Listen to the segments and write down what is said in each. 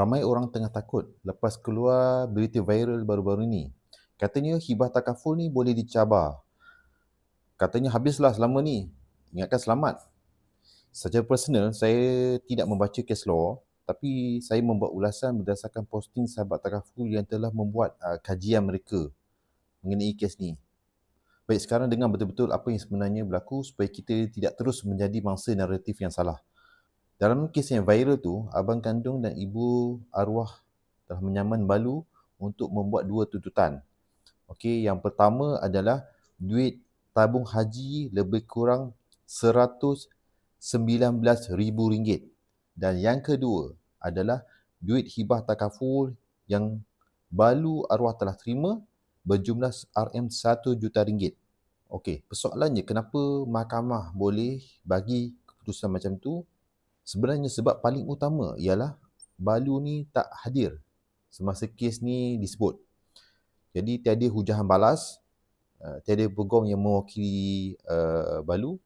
Ramai orang tengah takut lepas keluar berita viral baru-baru ni. Katanya hibah takaful ni boleh dicabar. Katanya habislah selama ni. Ingatkan selamat. Secara personal, saya tidak membaca case law tapi saya membuat ulasan berdasarkan posting sahabat takaful yang telah membuat uh, kajian mereka mengenai kes ni. Baik, sekarang dengar betul-betul apa yang sebenarnya berlaku supaya kita tidak terus menjadi mangsa naratif yang salah. Dalam kes yang viral tu, abang kandung dan ibu arwah telah menyaman Balu untuk membuat dua tuntutan. Okey, yang pertama adalah duit tabung haji lebih kurang RM119,000 dan yang kedua adalah duit hibah takaful yang Balu arwah telah terima berjumlah RM1 juta ringgit. Okey, persoalannya kenapa mahkamah boleh bagi keputusan macam tu Sebenarnya sebab paling utama ialah Balu ni tak hadir semasa kes ni disebut. Jadi tiada hujahan balas, uh, tiada peguam yang mewakili uh, Balu.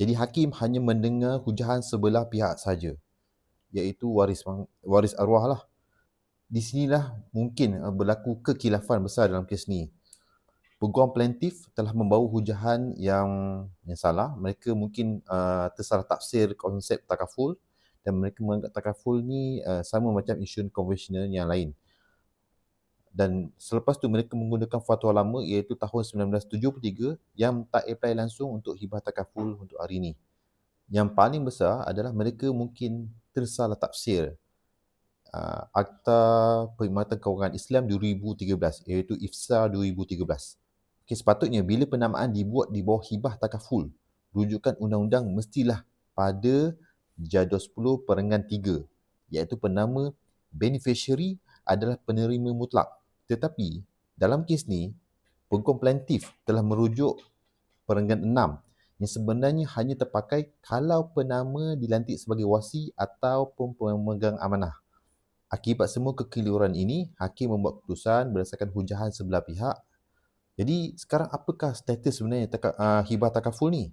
Jadi hakim hanya mendengar hujahan sebelah pihak saja, iaitu waris waris arwah lah. Di sinilah mungkin uh, berlaku kekilafan besar dalam kes ni peguam plaintiff telah membawa hujahan yang yang salah. Mereka mungkin uh, tersalah tafsir konsep takaful dan mereka menganggap takaful ni uh, sama macam insurans konvensional yang lain. Dan selepas tu mereka menggunakan fatwa lama iaitu tahun 1973 yang tak apply langsung untuk hibah takaful untuk hari ini. Yang paling besar adalah mereka mungkin tersalah tafsir uh, Akta Perkhidmatan Kewangan Islam 2013 iaitu IFSA 2013. Okay, sepatutnya bila penamaan dibuat di bawah hibah takaful, rujukan undang-undang mestilah pada jadual 10 perenggan 3 iaitu penama beneficiary adalah penerima mutlak. Tetapi dalam kes ni, penghukum plaintiff telah merujuk perenggan 6 yang sebenarnya hanya terpakai kalau penama dilantik sebagai wasi ataupun pemegang amanah. Akibat semua kekeliruan ini, hakim membuat keputusan berdasarkan hujahan sebelah pihak jadi sekarang apakah status sebenarnya taka, uh, hibah takaful ni?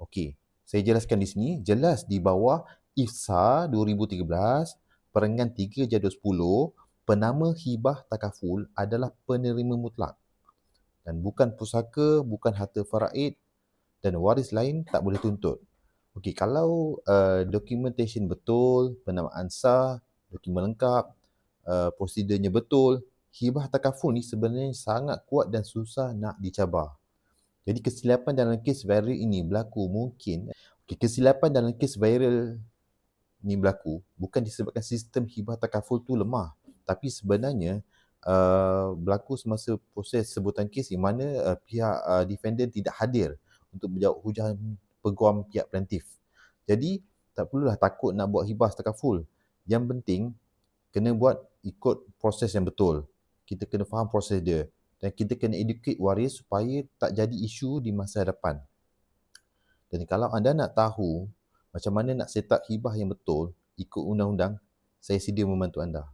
Okey, saya jelaskan di sini. Jelas di bawah IFSA 2013, perenggan 3 jadual 10, penama hibah takaful adalah penerima mutlak. Dan bukan pusaka, bukan harta faraid dan waris lain tak boleh tuntut. Okey, kalau uh, documentation betul, penamaan sah, dokumen lengkap, uh, prosedurnya betul, hibah takaful ni sebenarnya sangat kuat dan susah nak dicabar. Jadi kesilapan dalam kes viral ini berlaku mungkin okay, kesilapan dalam kes viral ni berlaku bukan disebabkan sistem hibah takaful tu lemah tapi sebenarnya uh, berlaku semasa proses sebutan kes di mana uh, pihak uh, defendant tidak hadir untuk menjawab hujan peguam pihak plaintiff. Jadi tak perlulah takut nak buat hibah takaful. Yang penting kena buat ikut proses yang betul kita kena faham proses dia dan kita kena educate waris supaya tak jadi isu di masa hadapan. Dan kalau anda nak tahu macam mana nak set up hibah yang betul ikut undang-undang, saya sedia membantu anda.